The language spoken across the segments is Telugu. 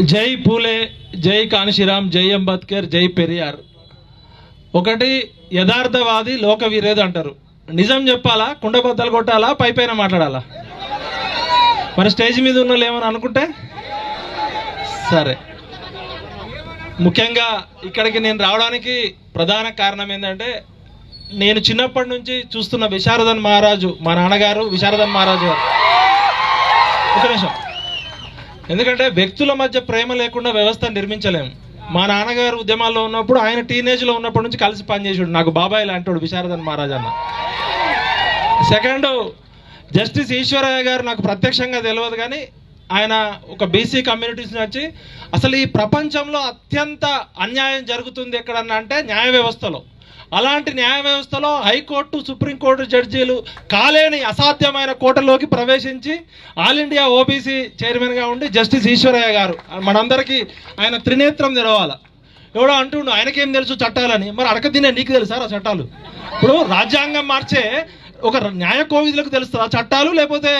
జై పూలే జై కాన్షిరామ్ జై అంబేద్కర్ జై పెరియార్. ఒకటి యథార్థవాది లోక విరేది అంటారు. నిజం చెప్పాలా? కుండబద్దలు కొట్టాలా? పై పైన మాట్లాడాలా? మరి స్టేజ్ మీద ఉన్న ఏమని అనుకుంటే? సరే. ముఖ్యంగా ఇక్కడికి నేను రావడానికి ప్రధాన కారణం ఏంటంటే నేను చిన్నప్పటి నుంచి చూస్తున్న విశారదన్ మహారాజు మా నాన్నగారు విశారదన్ మహారాజు గారు. ఒక నిమిషం. ఎందుకంటే వ్యక్తుల మధ్య ప్రేమ లేకుండా వ్యవస్థ నిర్మించలేము మా నాన్నగారు ఉద్యమాల్లో ఉన్నప్పుడు ఆయన టీనేజ్లో ఉన్నప్పటి నుంచి కలిసి పనిచేసాడు నాకు బాబాయ్ లాంటి విశారదన్ మహారాజ్ అన్న. సెకండ్ జస్టిస్ ఈశ్వరయ్య గారు నాకు ప్రత్యక్షంగా తెలియదు కానీ ఆయన ఒక బీసీ కమ్యూనిటీస్ నుంచి అసలు ఈ ప్రపంచంలో అత్యంత అన్యాయం జరుగుతుంది ఎక్కడన్నా అంటే న్యాయ వ్యవస్థలో. అలాంటి న్యాయ వ్యవస్థలో హైకోర్టు సుప్రీంకోర్టు జడ్జీలు కాలేని అసాధ్యమైన కోటలోకి ప్రవేశించి ఆల్ ఇండియా ఓబీసీ చైర్మన్గా ఉండి జస్టిస్ ఈశ్వరయ్య గారు. మనందరికీ ఆయన త్రినేత్రం తెరవాల. ఎవడో అంటుండు ఆయనకేం తెలుసు చట్టాలని? మరి అడక తినే నీకు తెలుసా ఆ చట్టాలు? ఇప్పుడు రాజ్యాంగం మార్చే ఒక న్యాయ కోవిధులకు తెలుస్తుంది ఆ చట్టాలు? లేకపోతే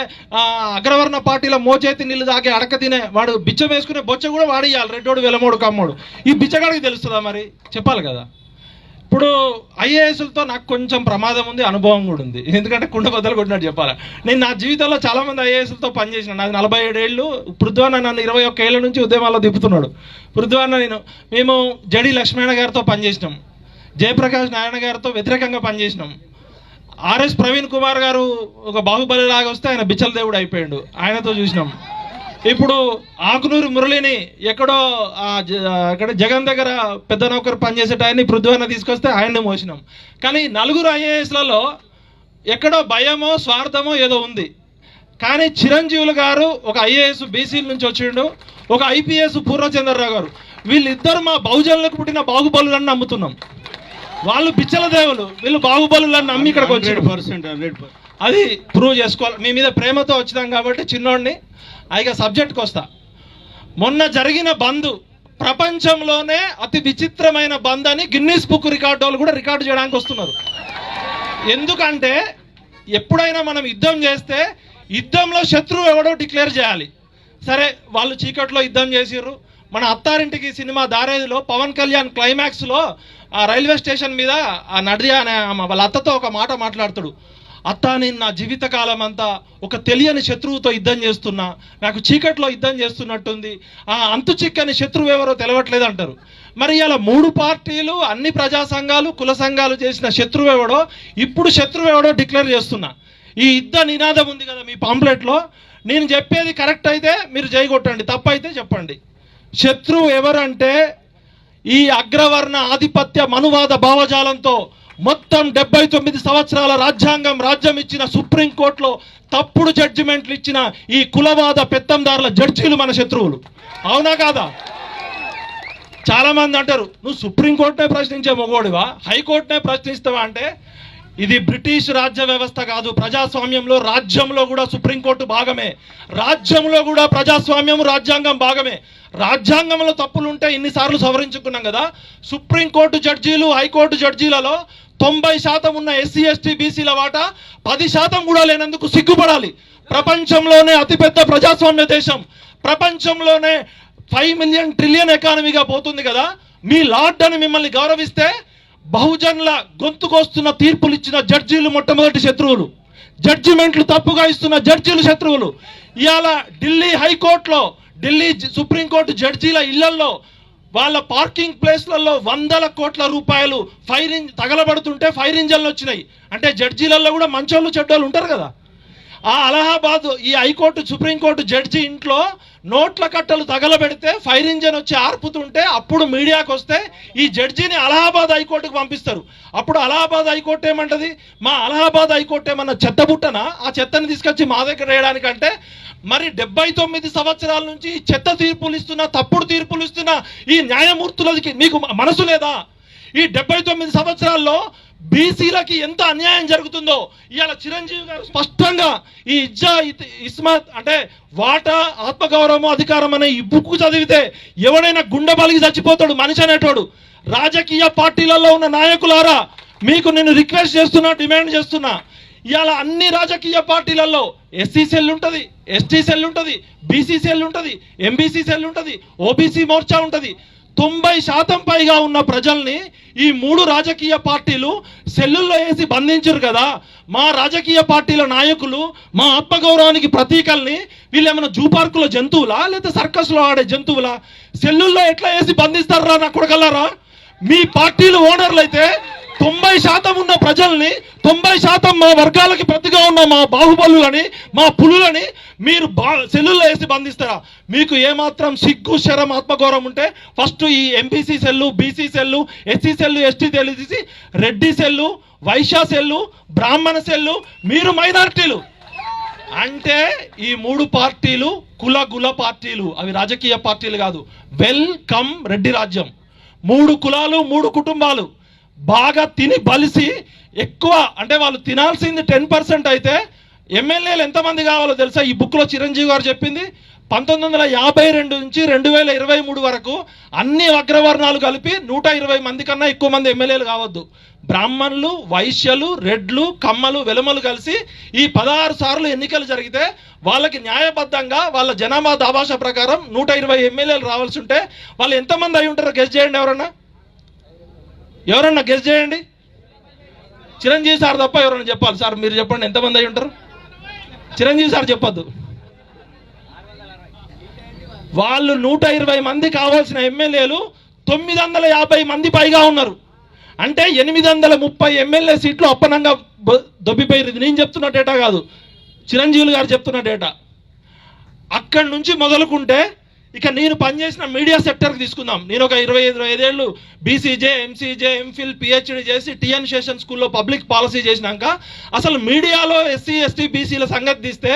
అగ్రవర్ణ పార్టీల మోచేతి నీళ్ళు దాకే అడక తినే వాడు బిచ్చం వేసుకునే బొచ్చ కూడా వాడియాలి రెడ్డోడు వెలమోడు కమ్మోడు. ఈ బిచ్చగాడికి తెలుస్తుందా మరి? చెప్పాలి కదా. ఇప్పుడు ఐఏఎస్లతో నాకు కొంచెం ప్రమాదం ఉంది అనుభవం కూడా ఉంది. ఎందుకంటే కుండ బద్దలు కొట్టినట్టు చెప్పాలి. నేను నా జీవితంలో చాలా మంది ఐఏఎస్లతో పనిచేసిన నాది నలభై ఏడేళ్ళు. పృథ్వాన నన్ను ఇరవై ఒక్క ఏళ్ళ నుంచి ఉద్యమాల్లో దిప్పుతున్నాడు పృథ్వాన నేను మేము జడి లక్ష్మణ గారితో పనిచేసినాం. జయప్రకాష్ నారాయణ గారితో వ్యతిరేకంగా పనిచేసినాం. ఆర్ఎస్ ప్రవీణ్ కుమార్ గారు ఒక బాహుబలి లాగా వస్తే ఆయన బిచ్చల దేవుడు అయిపోయాడు. ఆయనతో చూసినాం. ఇప్పుడు ఆకునూరు మురళిని ఎక్కడో అక్కడ జగన్ దగ్గర పెద్ద నౌకరు పనిచేసేట ఆయన్ని పృథ్వన్న తీసుకొస్తే ఆయన్ని మోసినాం. కానీ నలుగురు ఐఏఎస్లలో ఎక్కడో భయమో స్వార్థమో ఏదో ఉంది. కానీ చిరంజీవులు గారు ఒక ఐఏఎస్ బీసీల నుంచి వచ్చిండు. ఒక ఐపీఎస్ పూర్వచంద్రరావు గారు. వీళ్ళిద్దరు మా బహుజనులకు పుట్టిన బాహుబలులను నమ్ముతున్నాం. వాళ్ళు బిచ్చల దేవులు. వీళ్ళు బాహుబలులను నమ్మి ఇక్కడికి హండ్రెడ్ అది ప్రూవ్ చేసుకోవాలి. మీ మీద ప్రేమతో వచ్చినాం కాబట్టి చిన్నోడిని ఇక సబ్జెక్ట్కి వస్తా. మొన్న జరిగిన బంద్ ప్రపంచంలోనే అతి విచిత్రమైన బంద్ అని గిన్నీస్ బుక్ రికార్డు వాళ్ళు కూడా రికార్డు చేయడానికి వస్తున్నారు. ఎందుకంటే ఎప్పుడైనా మనం యుద్ధం చేస్తే యుద్ధంలో శత్రువు ఎవడో డిక్లేర్ చేయాలి. సరే వాళ్ళు చీకట్లో యుద్ధం చేసిర్రు. మన అత్తారింటికి సినిమా దారేదిలో పవన్ కళ్యాణ్ క్లైమాక్స్లో ఆ రైల్వే స్టేషన్ మీద ఆ నడియా అనే వాళ్ళ అత్తతో ఒక మాట మాట్లాడతాడు. అత్త నేను నా జీవితకాలం అంతా ఒక తెలియని శత్రువుతో యుద్ధం చేస్తున్నా నాకు చీకట్లో యుద్ధం చేస్తున్నట్టుంది ఆ అంతు చిక్కని శత్రువు ఎవరో తెలవట్లేదు అంటారు. మరి ఇలా మూడు పార్టీలు అన్ని ప్రజా సంఘాలు కుల సంఘాలు చేసిన శత్రువు ఎవడో ఇప్పుడు శత్రువు ఎవడో డిక్లేర్ చేస్తున్నా. ఈ యుద్ధ నినాదం ఉంది కదా మీ పాంప్లెట్లో నేను చెప్పేది కరెక్ట్ అయితే మీరు చేయగొట్టండి తప్పైతే చెప్పండి. శత్రువు ఎవరంటే ఈ అగ్రవర్ణ ఆధిపత్య మనువాద భావజాలంతో మొత్తం డెబ్బై తొమ్మిది సంవత్సరాల రాజ్యాంగం రాజ్యం ఇచ్చిన సుప్రీంకోర్టులో తప్పుడు జడ్జిమెంట్లు ఇచ్చిన ఈ కులవాద పెత్తందారుల జడ్జీలు మన శత్రువులు. అవునా కాదా? చాలా మంది అంటారు నువ్వు సుప్రీంకోర్టునే ప్రశ్నించే మొగోడివా హైకోర్టునే ప్రశ్నిస్తావా? అంటే ఇది బ్రిటిష్ రాజ్య వ్యవస్థ కాదు. ప్రజాస్వామ్యంలో రాజ్యంలో కూడా సుప్రీంకోర్టు భాగమే. రాజ్యంలో కూడా ప్రజాస్వామ్యం రాజ్యాంగం భాగమే. రాజ్యాంగంలో తప్పులుంటే ఇన్నిసార్లు సవరించుకున్నాం కదా. సుప్రీంకోర్టు జడ్జీలు హైకోర్టు జడ్జీలలో తొంభై శాతం ఉన్న ఎస్సీ ఎస్టీ బీసీల వాటా పది శాతం కూడా లేనందుకు సిగ్గుపడాలి. ప్రపంచంలోనే అతిపెద్ద ప్రజాస్వామ్య దేశం. ప్రపంచంలోనే ఫైవ్ మిలియన్ ట్రిలియన్ ఎకానమీగా పోతుంది కదా. మీ లార్డ్ అని మిమ్మల్ని గౌరవిస్తే బహుజనుల గొంతుకొస్తున్న తీర్పులు ఇచ్చిన జడ్జీలు మొట్టమొదటి శత్రువులు. జడ్జిమెంట్లు తప్పుగా ఇస్తున్న జడ్జీలు శత్రువులు. ఇవాళ ఢిల్లీ హైకోర్టులో ఢిల్లీ సుప్రీంకోర్టు జడ్జీల ఇళ్ళలో వాళ్ళ పార్కింగ్ ప్లేస్లలో వందల కోట్ల రూపాయలు ఫైర్ ఇంజ్ తగలబడుతుంటే ఫైర్ ఇంజన్లు వచ్చినాయి. అంటే జడ్జీలలో కూడా మంచోళ్ళు చెడ్డోళ్ళు ఉంటారు కదా. ఆ అలహాబాద్ ఈ హైకోర్టు సుప్రీంకోర్టు జడ్జి ఇంట్లో నోట్ల కట్టలు తగలబెడితే ఫైర్ ఇంజన్ వచ్చి ఆర్పుతుంటే అప్పుడు మీడియాకు వస్తే ఈ జడ్జిని అలహాబాద్ హైకోర్టుకు పంపిస్తారు. అప్పుడు అలహాబాద్ హైకోర్టు ఏమంటది? మా అలహాబాద్ హైకోర్టు ఏమన్నా చెత్త చెత్తబుట్టనా ఆ చెత్తని తీసుకొచ్చి మా దగ్గర వేయడానికంటే మరి డెబ్బై తొమ్మిది సంవత్సరాల నుంచి చెత్త తీర్పులు ఇస్తున్న తప్పుడు తీర్పులు ఇస్తున్న ఈ న్యాయమూర్తులకి మీకు మనసు లేదా? ఈ డెబ్బై తొమ్మిది సంవత్సరాల్లో బీసీలకి ఎంత అన్యాయం జరుగుతుందో ఇవాళ చిరంజీవి గారు స్పష్టంగా ఈ ఇజ్జా ఇత్- అంటే వాటా ఆత్మగౌరవం అధికారం అనే ఈ బుక్ చదివితే ఎవడైనా గుండె బలిగి చచ్చిపోతాడు మనిషి అనేటోడు. రాజకీయ పార్టీలలో ఉన్న నాయకులారా మీకు నేను రిక్వెస్ట్ చేస్తున్నా డిమాండ్ చేస్తున్నా. ఇవాళ అన్ని రాజకీయ పార్టీలలో ఎస్సీ సెల్ ఉంటుంది ఎస్టీ సెల్ ఉంటుంది బీసీ సెల్ ఉంటుంది ఎంబీసీ సెల్ ఉంటుంది ఓబీసీ మోర్చా ఉంటుంది. తొంభై శాతం పైగా ఉన్న ప్రజల్ని ఈ మూడు రాజకీయ పార్టీలు సెల్లుల్లో వేసి బంధించరు కదా. మా రాజకీయ పార్టీల నాయకులు మా ఆత్మగౌరవానికి ప్రతీకల్ని వీళ్ళు ఏమైనా జూ పార్కులో జంతువులా లేదా సర్కస్లో ఆడే జంతువులా? సెల్లుల్లో ఎట్లా వేసి బంధిస్తారా నా కొడగలరా మీ పార్టీలు ఓనర్లు అయితే తొంభై శాతం ఉన్న ప్రజల్ని తొంభై శాతం మా వర్గాలకి ప్రతిగా ఉన్న మా బాహుబలులని మా పులులని మీరు బా సెల్లుల్లో వేసి బంధిస్తారా? మీకు ఏమాత్రం సిగ్గు శరం ఆత్మగౌరవం ఉంటే ఫస్ట్ ఈ MPC cell BC cell SC cell ST cell తీసి రెడ్డి సెల్లు వైశ్య సెల్లు బ్రాహ్మణ సెల్లు మీరు మైనారిటీలు. అంటే ఈ మూడు పార్టీలు కుల గుల పార్టీలు అవి రాజకీయ పార్టీలు కాదు. వెల్కమ్ రెడ్డి రాజ్యం. మూడు కులాలు మూడు కుటుంబాలు. బాగా తిని బలిసి ఎక్కువ అంటే వాళ్ళు తినాల్సింది టెన్ పర్సెంట్ అయితే ఎమ్మెల్యేలు ఎంతమంది కావాలో తెలుసా? ఈ బుక్లో చిరంజీవి గారు చెప్పింది పంతొమ్మిది వందల యాభై రెండు నుంచి రెండు వేల ఇరవై మూడు వరకు అన్ని అగ్రవర్ణాలు కలిపి నూట ఇరవై మంది కన్నా ఎక్కువ మంది ఎమ్మెల్యేలు కావద్దు. బ్రాహ్మణులు వైశ్యలు రెడ్లు కమ్మలు వెలుమలు కలిసి ఈ పదహారు సార్లు ఎన్నికలు జరిగితే వాళ్ళకి న్యాయబద్ధంగా వాళ్ళ జనాభా దాభాష ప్రకారం నూట ఇరవై ఎమ్మెల్యేలు రావాల్సి ఉంటే వాళ్ళు ఎంతమంది అయి ఉంటారో గెస్ట్ చేయండి ఎవరన్నా. ఎవరన్నా గెస్ట్ చేయండి. చిరంజీవి సార్ తప్ప ఎవరన్నా చెప్పాలి. సార్ మీరు చెప్పండి ఎంతమంది అయి ఉంటారు? చిరంజీవి సార్ చెప్పొద్దు. వాళ్ళు నూట ఇరవై మంది కావాల్సిన ఎమ్మెల్యేలు తొమ్మిది వందల యాభై మంది పైగా ఉన్నారు. అంటే ఎనిమిది వందల ముప్పై ఎమ్మెల్యే సీట్లు అప్పనంగా దొబ్బిపోయింది నేను చెప్తున్న డేటా కాదు. చిరంజీవులు గారు చెప్తున్న డేటా. అక్కడి నుంచి మొదలుకుంటే ఇక నేను పనిచేసిన మీడియా సెక్టర్కి తీసుకుందాం. నేను ఒక ఇరవై ఇరవై ఐదేళ్ళు బీసీజే ఎంసీజే ఎంఫిల్ పిహెచ్డి చేసి టిఎన్ శేషన్ స్కూల్లో పబ్లిక్ పాలసీ చేసినాక అసలు మీడియాలో ఎస్సీ ఎస్టీ బీసీల సంగతి తీస్తే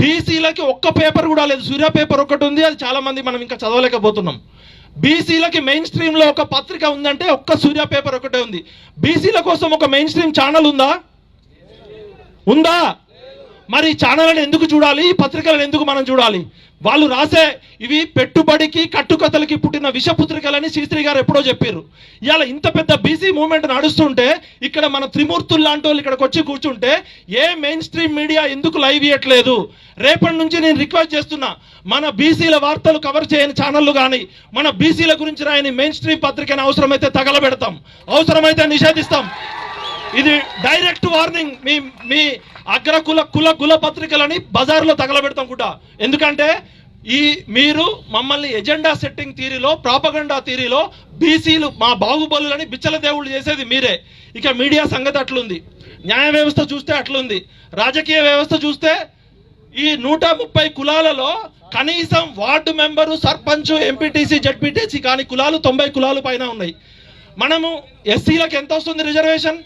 బీసీలకి ఒక్క పేపర్ కూడా లేదు. సూర్య పేపర్ ఒకటి ఉంది అది చాలామంది మనం ఇంకా చదవలేకపోతున్నాం. బీసీలకి మెయిన్ స్ట్రీమ్లో ఒక పత్రిక ఉందంటే ఒక్క సూర్య పేపర్ ఒకటే ఉంది. బీసీల కోసం ఒక మెయిన్ స్ట్రీమ్ ఛానల్ ఉందా? ఉందా? మరి ఈ ఛానళ్ళని ఎందుకు చూడాలి? ఈ పత్రికలను ఎందుకు మనం చూడాలి? వాళ్ళు రాసే ఇవి పెట్టుబడికి కట్టుకథలకి పుట్టిన విషపుత్రికలని శ్రీశ్రీ గారు ఎప్పుడో చెప్పారు ఇవాళ ఇంత పెద్ద బీసీ మూవ్మెంట్ నడుస్తుంటే ఇక్కడ మన త్రిమూర్తులు లాంటి వాళ్ళు ఇక్కడికి వచ్చి కూర్చుంటే ఏ మెయిన్ స్ట్రీమ్ మీడియా ఎందుకు లైవ్ ఇవ్వట్లేదు రేపటి నుంచి నేను రిక్వెస్ట్ చేస్తున్నా మన బీసీల వార్తలు కవర్ చేయని ఛానళ్ళు కానీ మన బీసీల గురించి రాయని మెయిన్ స్ట్రీమ్ పత్రికని అవసరమైతే తగలబెడతాం. అవసరమైతే నిషేధిస్తాం. ఇది డైరెక్ట్ వార్నింగ్ మీ మీ అగ్రకుల కుల కుల పత్రికలని బజార్లో తగలబెడతాం కూడా. ఎందుకంటే ఈ మీరు మమ్మల్ని ఎజెండా సెట్టింగ్ థీరీలో ప్రాపగండా థీరీలో బీసీలు మా బాహుబలులని బిచ్చల దేవుళ్ళు చేసేది మీరే. ఇక మీడియా సంగతి అట్లుంది. న్యాయ వ్యవస్థ చూస్తే అట్లుంది. రాజకీయ వ్యవస్థ చూస్తే ఈ నూట ముప్పై కులాలలో కనీసం ward member sarpanch MPTC ZPTC కానీ కులాలు తొంభై కులాలు పైన ఉన్నాయి. మనము ఎస్సీలకు ఎంత వస్తుంది రిజర్వేషన్?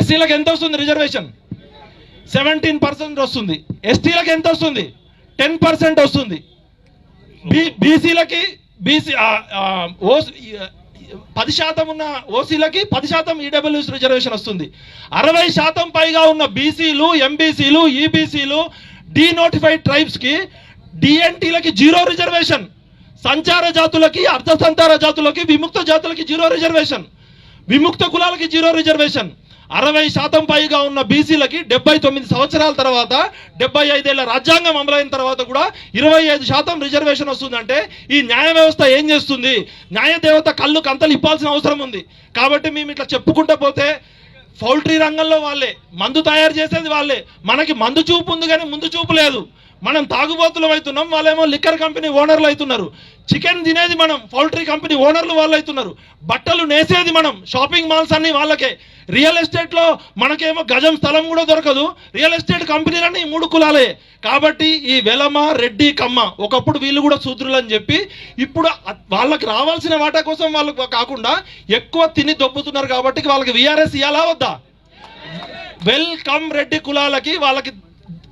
ఎస్సీలకు ఎంత వస్తుంది రిజర్వేషన్? సెవెంటీన్ పర్సెంట్ వస్తుంది. ఎస్టీలకు ఎంత వస్తుంది? టెన్ పర్సెంట్ వస్తుంది. బీ బీసీలకి బీసీ ఓ పది శాతం ఉన్న ఓసీలకి పది శాతం ఈడబ్ల్యూఎస్ రిజర్వేషన్ వస్తుంది. అరవై శాతం పైగా ఉన్న బీసీలు ఎంబీసీలు ఈబీసీలు డీనోటిఫైడ్ ట్రైబ్స్కి డిఎన్టీలకి జీరో రిజర్వేషన్ సంచార జాతులకి అర్ధ సంచార జాతులకి విముక్త జాతులకి జీరో రిజర్వేషన్ విముక్త కులాలకి జీరో రిజర్వేషన్ అరవై శాతం పైగా ఉన్న బీసీలకి డెబ్బై తొమ్మిది సంవత్సరాల తర్వాత డెబ్బై ఐదేళ్ళ రాజ్యాంగం అమలైన తర్వాత కూడా ఇరవై ఐదు శాతం రిజర్వేషన్ వస్తుందంటే ఈ న్యాయ వ్యవస్థ ఏం చేస్తుంది? న్యాయ దేవత కళ్ళు కంతలు ఇప్పాల్సిన అవసరం ఉంది. కాబట్టి మేము ఇట్లా చెప్పుకుంటూ పోతే పౌల్ట్రీ రంగంలో వాళ్ళే మందు తయారు చేసేది వాళ్ళే. మనకి మందు చూపు ఉంది కానీ ముందు చూపు లేదు. మనం తాగుబోతులం అవుతున్నాం వాళ్ళేమో లిక్కర్ కంపెనీ ఓనర్లు అవుతున్నారు. చికెన్ తినేది మనం పౌల్ట్రీ కంపెనీ ఓనర్లు వాళ్ళు అవుతున్నారు. బట్టలు నేసేది మనం షాపింగ్ మాల్స్ అన్ని వాళ్ళకే. రియల్ ఎస్టేట్లో మనకేమో గజం స్థలం కూడా దొరకదు. రియల్ ఎస్టేట్ కంపెనీలన్నీ ఈ మూడు కులాలే. కాబట్టి ఈ వెలమ రెడ్డి కమ్మ ఒకప్పుడు వీళ్ళు కూడా శూద్రులు అని చెప్పి ఇప్పుడు వాళ్ళకి రావాల్సిన వాటా కోసం వాళ్ళకు కాకుండా ఎక్కువ తిని దొబ్బుతున్నారు కాబట్టి వాళ్ళకి విఆర్ఎస్ ఇవ్వాలా వద్దా? వెల్కమ్ రెడ్డి కులాలకి వాళ్ళకి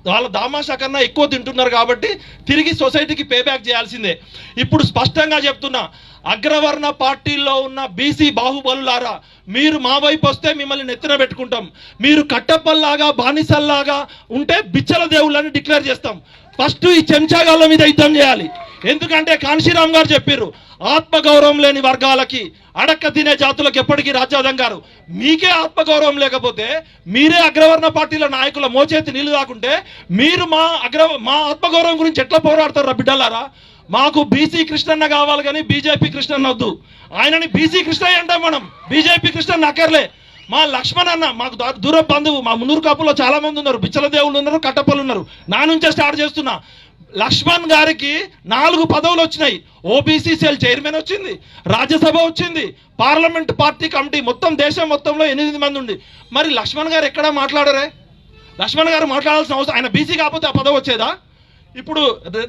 వాళ్ళ దామాషా కన్నా ఎక్కువ తింటున్నారు కాబట్టి తిరిగి సొసైటీకి పే బ్యాక్ చేయాల్సిందే. ఇప్పుడు స్పష్టంగా చెప్తున్నా అగ్రవర్ణ పార్టీల్లో ఉన్న బీసీ బాహుబలులారా మీరు మా వైపు వస్తే మిమ్మల్ని నెత్తిన పెట్టుకుంటాం. మీరు కట్టప్పల్లాగా బానిసల్లాగా ఉంటే బిచ్చల దేవుళ్ళని డిక్లేర్ చేస్తాం. ఫస్ట్ ఈ చెంచాగాళ్ళ మీద యుద్ధం చేయాలి. ఎందుకంటే కాన్శీరామ్ గారు చెప్పారు ఆత్మగౌరవం లేని వర్గాలకి అడక్క తినే జాతులకు ఎప్పటికీ రాజ్యాధం గారు మీకే ఆత్మగౌరవం లేకపోతే మీరే అగ్రవర్ణ పార్టీల నాయకుల మోచేతి నీళ్ళు దాకుంటే మీరు మా అగ్ర మా ఆత్మగౌరవం గురించి ఎట్లా పోరాడతారు బిడ్డలారా? మాకు బీసీ కృష్ణన్న కావాలి కానీ బీజేపీ కృష్ణన్న వద్దు ఆయనని బీసీ కృష్ణయ్య అంటాం మనం. బీజేపీ కృష్ణన్న అక్కర్లే. మా లక్ష్మణ్ అన్న మాకు దూర బంధువు మా మున్నూరు కాపులో చాలా మంది ఉన్నారు బిచ్చల దేవుళ్ళు ఉన్నారు కట్టపల్లు ఉన్నారు. నా నుంచే స్టార్ట్ చేస్తున్నా. లక్ష్మణ్ గారికి నాలుగు పదవులు వచ్చినాయి. ఓబీసీ సెల్ చైర్మన్ వచ్చింది రాజ్యసభ వచ్చింది పార్లమెంట్ పార్టీ కమిటీ మొత్తం దేశం మొత్తంలో ఎనిమిది మంది ఉంది మరి లక్ష్మణ్ గారు ఎక్కడా మాట్లాడరే? లక్ష్మణ్ గారు మాట్లాడాల్సిన అవసరం ఆయన బీసీ కాకపోతే ఆ పదవి వచ్చేదా? ఇప్పుడు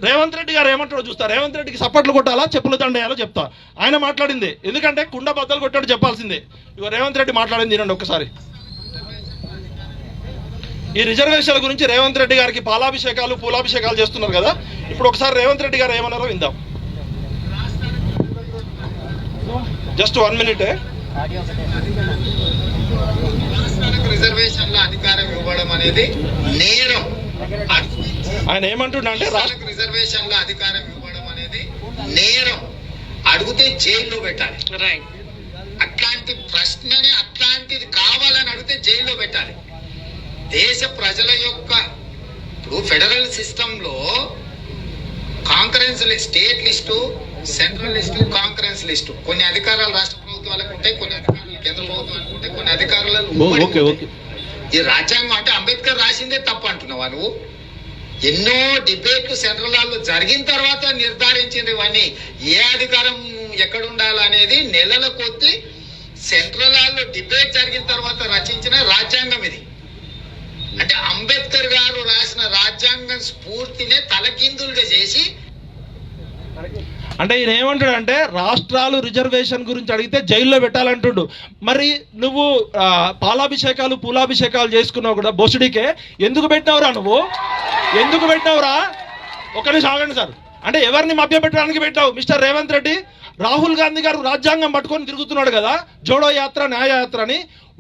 రేవంత్ రెడ్డి గారు ఏమంటారో చూస్తా. రేవంత్ రెడ్డికి సప్పట్లు కొట్టాలా చెప్పులు దండేయాలో చెప్తా. ఆయన మాట్లాడింది. ఎందుకంటే కుండ బద్దలు కొట్టాడు చెప్పాల్సిందే. ఇక రేవంత్ రెడ్డి మాట్లాడింది వినండి ఒక్కసారి. ఈ రిజర్వేషన్ల గురించి రేవంత్ రెడ్డి గారికి పాలాభిషేకాలు పూలాభిషేకాలు చేస్తున్నారు కదా. ఇప్పుడు ఒకసారి రేవంత్ రెడ్డి గారు ఏమన్నారో విందాం. Just one minute. రిజర్వేషన్ల అధికారం ఇవ్వడం అనేది నేరం. ఆయన అంటే రాష్ట్ర రాష్ట్రాలకు రిజర్వేషన్ల అధికారం ఇవ్వడం అనేది నేరం. అడిగితే జైల్లో పెట్టాలి. అట్లాంటి ప్రశ్నని అట్లాంటిది కావాలని అడిగితే జైల్లో పెట్టాలి. దేశ ప్రజల యొక్క ఇప్పుడు ఫెడరల్ సిస్టమ్లో concurrence state list central list concurrence list. కొన్ని అధికారాలు రాష్ట్ర ప్రభుత్వాలకు ఉంటాయి కొన్ని అధికారాలు కేంద్ర ప్రభుత్వానికి ఉంటాయి కొన్ని అధికారాలు. ఈ రాజ్యాంగం అంటే అంబేద్కర్ రాసిందే తప్పు అంటున్నావా నువ్వు? ఎన్నో డిబేట్లు సెంట్రల్ జరిగిన తర్వాత నిర్ధారించింది ఇవన్నీ. ఏ అధికారం ఎక్కడ ఉండాలనేది నెలల కొద్ది సెంట్రల్ హాల్లో డిబేట్ జరిగిన తర్వాత రచించిన రాజ్యాంగం ఇది. అంటే అంబేద్కర్ గారు రాసిన రాజ్యాంగం స్ఫూర్తినే తలకిందులుగా చేసి అంటే ఈయన ఏమంటాడంటే రాష్ట్రాలు రిజర్వేషన్ గురించి అడిగితే జైల్లో పెట్టాలంటుండు. మరి నువ్వు పాలాభిషేకాలు పూలాభిషేకాలు చేసుకున్నావు కూడా బొసుడికే. ఎందుకు పెట్టినావురా నువ్వు? ఎందుకు పెట్టినావురా? ఒక నిమిషం ఆగండి సార్. అంటే ఎవరిని మభ్యపెట్టడానికి పెట్టావు? మిస్టర్ రేవంత్ రెడ్డి? రాహుల్ గాంధీ గారు రాజ్యాంగం పట్టుకొని తిరుగుతున్నాడు కదా జోడో యాత్ర న్యాయ యాత్ర అని.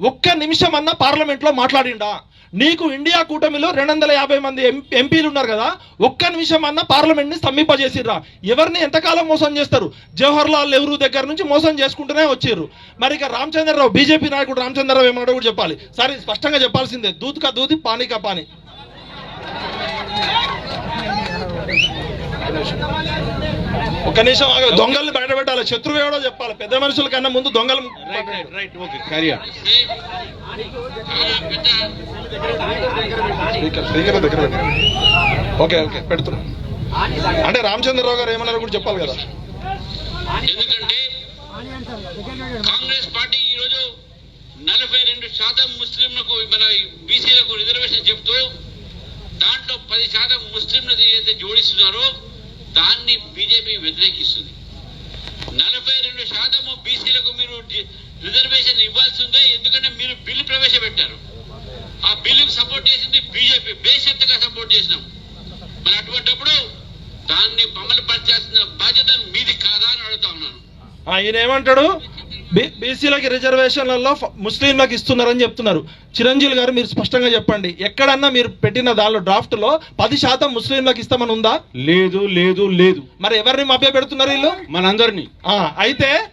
ఒక్క నిమిషం అన్న పార్లమెంట్లో మాట్లాడిండా. నీకు ఇండియా కూటమిలో రెండు వందల యాభై మంది ఎం- ఎంపీలు ఉన్నారు కదా ఒక్క నిమిషం అన్న పార్లమెంట్ని స్తంభింపజేసిర్రా. ఎవరిని ఎంతకాలం మోసం చేస్తారు? జవహర్ లాల్ నెహ్రూ దగ్గర నుంచి మోసం చేసుకుంటూనే వచ్చిర్రు మరి ఇక రామచంద్రరావు బీజేపీ నాయకుడు రామచంద్రరావు ఏమన్నాడో కూడా చెప్పాలి? సరే స్పష్టంగా చెప్పాల్సిందే. దూత్కా దూతి దూది పాని పానీ. ఒక నిమిషం దొంగల్ని బయట పెట్టాలి శత్రువు ఎవడో చెప్పాలి. పెద్ద మనుషుల కన్నా ముందు దొంగలు రైట్ స్పీకర్ దగ్గర ఓకే ఓకే పెడుతున్నా. అంటే రామచంద్రరావు గారు ఏమన్నారు కూడా చెప్పాలి కదా. ఎందుకంటే కాంగ్రెస్ పార్టీ ఈరోజు నలభై రెండు శాతం ముస్లింలకు మన బీసీలకు రిజర్వేషన్ చెప్తూ దాంట్లో పది శాతం ముస్లింలకు ఏదైతే జోడిస్తున్నారో దాన్ని బీజేపీ వ్యతిరేకిస్తుంది. నలభై రెండు శాతము బీసీలకు మీరు రిజర్వేషన్ ఇవ్వాల్సిందే ఎందుకంటే మీరు బిల్లు ప్రవేశపెట్టారు. ఆ బిల్లుకు సపోర్ట్ చేసింది బీజేపీ. బేషరతుగా సపోర్ట్ చేసినాం. మరి అటువంటిప్పుడు దాన్ని అమలు పరచాల్సిన బాధ్యత మీది కాదా అని అడుగుతా ఉన్నాను. ఆ, ఈయన ఏమంటాడు? బీ- బీసీలకి రిజర్వేషన్లలో ముస్లింలకు ఇస్తున్నారని చెప్తున్నారు. చిరంజీవి గారు మీరు స్పష్టంగా చెప్పండి. ఎక్కడన్నా మీరు పెట్టిన దానిలో డ్రాఫ్ట్లో పది శాతం ముస్లింలకు ఇస్తామని ఉందా? లేదు లేదు లేదు. మరి ఎవరిని మభ్య పెడుతున్నారు వీళ్ళు? మనందరినీ. ఆ, అయితే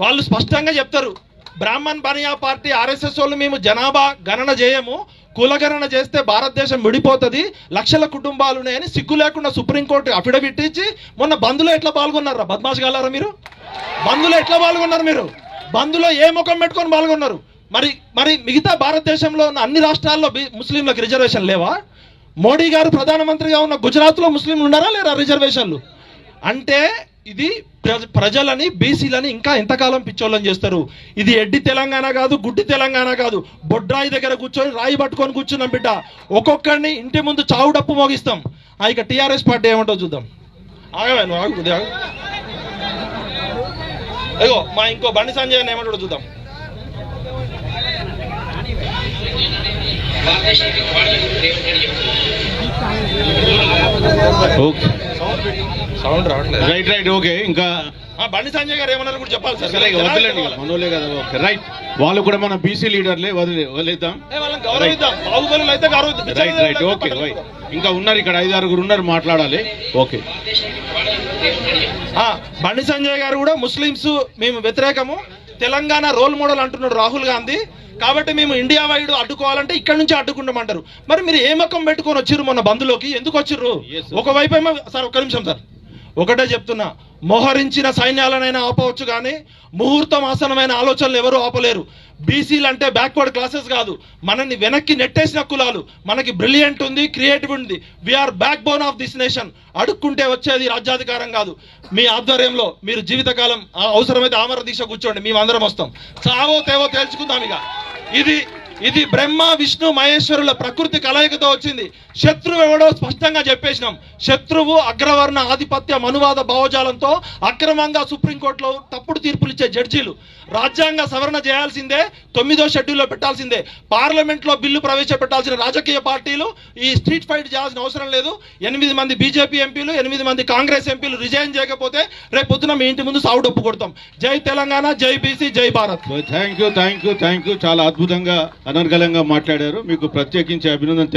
వాళ్ళు స్పష్టంగా చెప్తారు. బ్రాహ్మణ్ బనియా పార్టీ ఆర్ఎస్ఎస్ వాళ్ళు మేము జనాభా గణన చేయము. కులగణన చేస్తే భారతదేశం విడిపోతుంది లక్షల కుటుంబాలు ఉన్నాయని సిగ్గు లేకుండా సుప్రీంకోర్టు అఫిడవిట్ ఇచ్చి మొన్న బంధులో ఎట్లా పాల్గొన్నారా? బద్మాష్ గలారా మీరు? బంధులో ఎట్లా పాల్గొన్నారు మీరు? బంధులో ఏ ముఖం పెట్టుకొని పాల్గొన్నారు? మరి మరి మిగతా భారతదేశంలో ఉన్న అన్ని రాష్ట్రాల్లో బి- ముస్లింలకు రిజర్వేషన్ లేవా? మోడీ గారు ప్రధానమంత్రిగా ఉన్న గుజరాత్లో ముస్లింలు ఉన్నారా? లేరా రిజర్వేషన్లు? అంటే ఇది ప్రజలని బీసీలని ఇంకా ఎంతకాలం పిచ్చోళ్ళని చేస్తారు? ఇది ఎడ్డి తెలంగాణ కాదు గుడ్డి తెలంగాణ కాదు. బొడ్రాయి దగ్గర కూర్చొని రాయి పట్టుకొని కూర్చున్నాం బిడ్డ. ఒక్కొక్కడిని ఇంటి ముందు చావు డప్పు మోగిస్తాం. ఆ ఇక టీఆర్ఎస్ పార్టీ ఏమంటో చూద్దాం. ఆగవే ఆగు ఆగు. అయ్యో మా ఇంకో బండి సంజయ్ అని ఏమంటాడో చూద్దాం. ఓకే. సౌండ్ రావట్లేదు. రైట్ రైట్ ఓకే ఇంకా ఆ, బండి సంజయ్ గారు ఏమన్నారు కూడా చెప్పాలి సార్. వదిలేండి మనోలే కదా ఓకే రైట్ వాళ్ళు కూడా మన బీసీ లీడర్లే వదిలే వదిలేద్దాం. గౌరవిద్దాం. బాహుబలి అయితే రైట్ రైట్ ఓకే ఇంకా ఉన్నారు ఇక్కడ ఐదు ఆరుగురు ఉన్నారు మాట్లాడాలి. ఓకే ఆ, బండి సంజయ్ గారు కూడా ముస్లింస్ మేము వ్యతిరేకము. తెలంగాణ రోల్ మోడల్ అంటున్నాడు రాహుల్ గాంధీ. కాబట్టి మేము ఇండియా వైడ్ అడ్డుకోవాలంటే ఇక్కడ నుంచి అడ్డుకుంటామంటారు. మరి మీరు ఏ మకం పెట్టుకొని వచ్చిర్రు మొన్న బంధులోకి ఎందుకు వచ్చిర్రు? Sir. ఒకవైపు ఏమో సార్ ఒక్క నిమిషం సార్. ఒకటే చెప్తున్నా మోహరించిన సైన్యాలనైనా ఆపవచ్చు కానీ ముహూర్తం ఆసనమైన ఆలోచనలు ఎవరూ ఆపలేరు. బీసీలు అంటే బ్యాక్వర్డ్ క్లాసెస్ కాదు. మనల్ని వెనక్కి నెట్టేసిన కులాలు. మనకి బ్రిలియంట్ ఉంది క్రియేటివ్ ఉంది. We are backbone of this nation అడుక్కుంటే వచ్చేది రాజ్యాధికారం కాదు. మీ ఆధ్వర్యంలో మీరు జీవితకాలం ఆ అవసరమైతే ఆమర దీక్ష కూర్చోండి. మేము అందరం వస్తాం. చావో తేవో తేల్చుకుందాం ఇక. ఇది ఇది బ్రహ్మ విష్ణు మహేశ్వరుల ప్రకృతి కలయికతో వచ్చింది. శత్రువు ఎవడో స్పష్టంగా చెప్పేసినాం. శత్రువు అగ్రవర్ణ ఆధిపత్య మనువాద భావజాలంతో అక్రమంగా సుప్రీంకోర్టులో తప్పుడు తీర్పులు ఇచ్చే జడ్జీలు. రాజ్యాంగ సవరణ చేయాల్సిందే తొమ్మిదో షెడ్యూల్లో పెట్టాల్సిందే. పార్లమెంట్లో బిల్లు ప్రవేశపెట్టాల్సిన రాజకీయ పార్టీలు ఈ స్ట్రీట్ ఫైట్ చేయాల్సిన అవసరం లేదు. ఎనిమిది మంది బీజేపీ ఎంపీలు ఎనిమిది మంది కాంగ్రెస్ ఎంపీలు రిజైన్ చేయకపోతే రేపు పొద్దున మీ ఇంటి ముందు సావు డొప్పు కొడతాం. జై తెలంగాణ జై బీసీ జై Bharat. Thank you thank you thank you చాలా అద్భుతంగా అనర్గలంగా మాట్లాడారు. మీకు ప్రత్యేకించి అభినందన